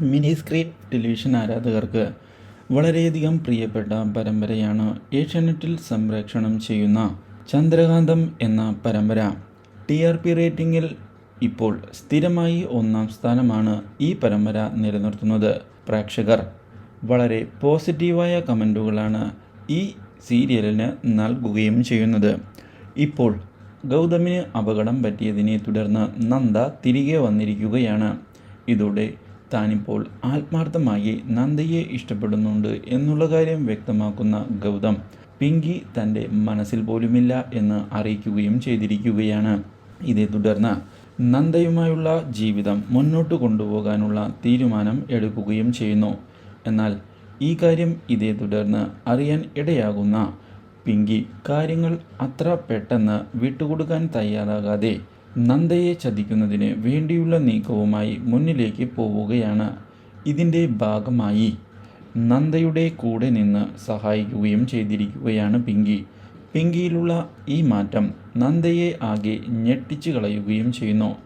Mini screen television ആരാധകർക്ക് വളരെയധികം പ്രിയപ്പെട്ട പരമ്പരയാണ് ഏഷ്യാനെറ്റിൽ സംപ്രേക്ഷണം ചെയ്യുന്ന ചന്ദ്രകാന്തം എന്ന പരമ്പര. ടി ആർ പി റേറ്റിംഗിൽ ഇപ്പോൾ സ്ഥിരമായി ഒന്നാം സ്ഥാനമാണ് ഈ പരമ്പര നിലനിർത്തുന്നത്. പ്രേക്ഷകർ വളരെ പോസിറ്റീവായ കമന്റുകളാണ് ഈ സീരിയലിന് നൽകുകയും ചെയ്യുന്നത്. ഇപ്പോൾ ഗൗതമിന് അപകടം പറ്റിയതിനെ തുടർന്ന് നന്ദ തിരികെ വന്നിരിക്കുകയാണ്. ഇതോടെ താനിപ്പോൾ ആത്മാർത്ഥമായി നന്ദയെ ഇഷ്ടപ്പെടുന്നുണ്ട് എന്നുള്ള കാര്യം വ്യക്തമാക്കുന്ന ഗൗതം പിങ്കി തന്റെ മനസ്സിൽ പോലുമില്ല എന്ന് അറിയിക്കുകയും ചെയ്തിരിക്കുകയാണ്. ഇതേ തുടർന്ന് നന്ദയുമായുള്ള ജീവിതം മുന്നോട്ട് കൊണ്ടുപോകാനുള്ള തീരുമാനം എടുക്കുകയും ചെയ്യുന്നു. എന്നാൽ ഈ കാര്യം ഇതേ തുടർന്ന് അറിയാൻ ഇടയാകുന്ന പിങ്കി കാര്യങ്ങൾ അത്ര പെട്ടെന്ന് വിട്ടുകൊടുക്കാൻ തയ്യാറാകാതെ നന്ദയെ ചതിക്കുന്നതിന് വേണ്ടിയുള്ള നീക്കവുമായി മുന്നിലേക്ക് പോവുകയാണ്. ഇതിന്റെ ഭാഗമായി നന്ദയുടെ കൂടെ നിന്ന് സഹായിക്കുകയും ചെയ്തിരിക്കുകയാണ് പിങ്കി. പിങ്കിയിലുള്ള ഈ മാറ്റം നന്ദയെ ആകെ ഞെട്ടിച്ചു കളയുകയും ചെയ്യുന്നു.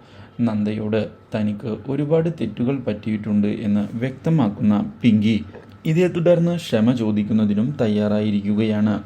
നന്ദയോട് തനിക്ക് ഒരുപാട് തെറ്റുകൾ പറ്റിയിട്ടുണ്ട് എന്ന് വ്യക്തമാക്കുന്ന പിങ്കി ഇതേ തുടർന്ന് ക്ഷമ ചോദിക്കുന്നതിനും തയ്യാറായിരിക്കുകയാണ്.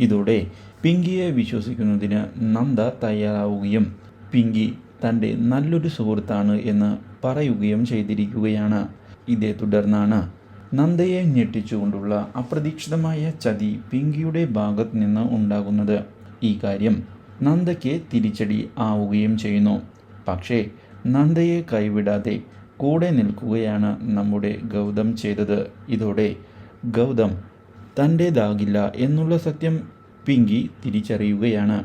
ഇതോടെ പിങ്കിയെ വിശ്വസിക്കുന്നതിന് നന്ദ തയ്യാറാവുകയും പിങ്കി തന്റെ നല്ലൊരു സുഹൃത്താണ് എന്ന് പറയുകയും ചെയ്തിരിക്കുകയാണ്. ഇതേ തുടർന്നാണ് നന്ദയെ ഞെട്ടിച്ചുകൊണ്ടുള്ള അപ്രതീക്ഷിതമായ ചതി പിങ്കിയുടെ ഭാഗത്ത് നിന്ന് ഉണ്ടാകുന്നത്. ഈ കാര്യം നന്ദയ്ക്ക് തിരിച്ചടി ആവുകയും ചെയ്യുന്നു. പക്ഷേ നന്ദയെ കൈവിടാതെ കൂടെ നിൽക്കുകയാണ് നമ്മുടെ ഗൗതം ചെയ്തത്. ഇതോടെ ഗൗതം തന്റേതാകില്ല എന്നുള്ള സത്യം പിങ്കി തിരിച്ചറിയുകയാണ്.